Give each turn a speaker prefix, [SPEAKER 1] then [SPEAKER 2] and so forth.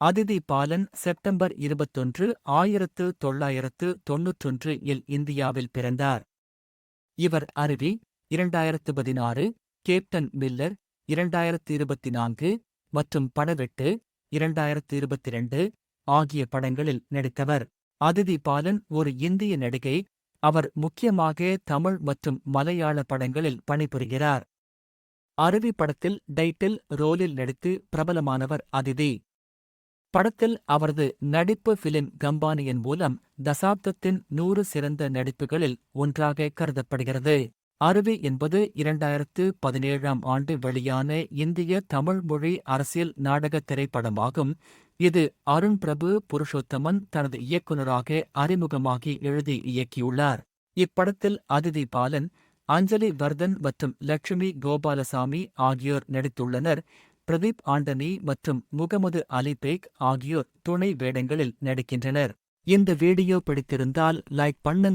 [SPEAKER 1] Aditi Balan September இருபத்தொன்று ஆயிரத்து தொள்ளாயிரத்து தொன்னூற்றொன்று இல் இந்தியாவில் பிறந்தார். இவர் அருவி இரண்டாயிரத்து பதினாறு கேப்டன் மில்லர் இரண்டாயிரத்து இருபத்தி நான்கு மற்றும் படவெட்டு இரண்டாயிரத்து இருபத்திரண்டு ஆகிய படங்களில் நடித்தவர். அதிதி பாலன் ஒரு இந்திய நடிகை. அவர் முக்கியமாக தமிழ் மற்றும் மலையாள படங்களில் பணிபுரிகிறார். அருவி படத்தில் டைட்டில் ரோலில் நடித்து பிரபலமானவர் அதிதி. படத்தில் அவரது நடிப்பு பிலிம் கம்பானியின் மூலம் தசாப்தத்தின் நூறு சிறந்த நடிப்புகளில் ஒன்றாக கருதப்படுகிறது. அருவி என்பது இரண்டாயிரத்து பதினேழாம் ஆண்டு வெளியான இந்திய தமிழ் மொழி அரசியல் நாடக திரைப்படமாகும். இது அருண் பிரபு புருஷோத்தமன் தனது இயக்குநராக அறிமுகமாகி எழுதி இயக்கியுள்ளார். இப்படத்தில் அதிதி பாலன் அஞ்சலி வர்தன் மற்றும் லட்சுமி கோபாலசாமி ஆகியோர் நடித்துள்ளனர். பிரதீப் ஆண்டனி மற்றும் முகமது அலி பேக் ஆகியோர் துணை வேடங்களில் நடிக்கின்றனர். இந்த வீடியோ பிடித்திருந்தால் லைக் பண்ணுங்க.